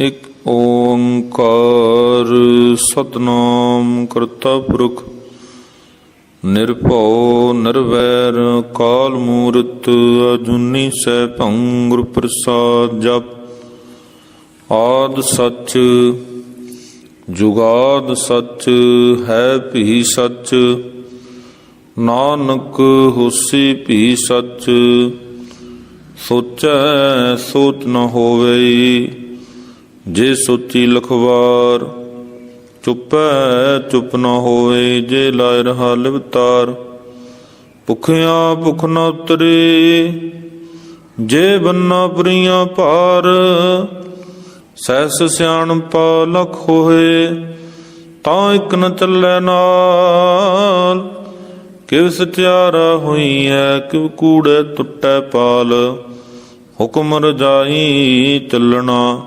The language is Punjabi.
ਇਕ ਓੰਕਾਰ ਸਤਨਾਮ ਕਰਤਾ ਪੁਰਖ, ਨਿਰਭਉ ਨਿਰਵੈਰ ਕਾਲ ਮੂਰਤ ਅਜੂਨੀ ਸੈਭੰ ਗੁਰ ਪ੍ਰਸਾਦ ਜਪ। ਆਦ ਸੱਚ, ਜੁਗਾਦ ਸੱਚ, ਹੈ ਭੀ ਸੱਚ। ਨਾਨਕ ਹੋਸੀ ਭੀ ਸੱਚ, ਸੋਚੈ ਸੋਚ ਨ ਹੋਵੇ ਜੇ ਸੋਚੀ ਲਖਵਾਰ, ਚੁੱਪੈ ਚੁੱਪ ਨਾ ਹੋਏ, ਜੇ ਲਾਇ ਰਹਾ ਲਿਵਤਾਰ ਭੁਖਿਆ ਭੁਖ ਨ ਉਤਰੇ, ਜੇ ਬੰਨਾ ਪ੍ਰੀਆਂ ਭਾਰ ਸੈਸ ਸਿਆਣਪਾ ਲਖ ਹੋਏ, ਤਾਂ ਇਕ ਨ ਚੱਲੈ ਨਾਲ, ਕਿਵ ਸਚਿਆਰਾ ਹੋਈਐ, ਕਿਵ ਕੂੜੈ ਟੁੱਟੈ ਪਾਲ, ਹੁਕਮ ਰਜਾਈ ਚੱਲਣਾ।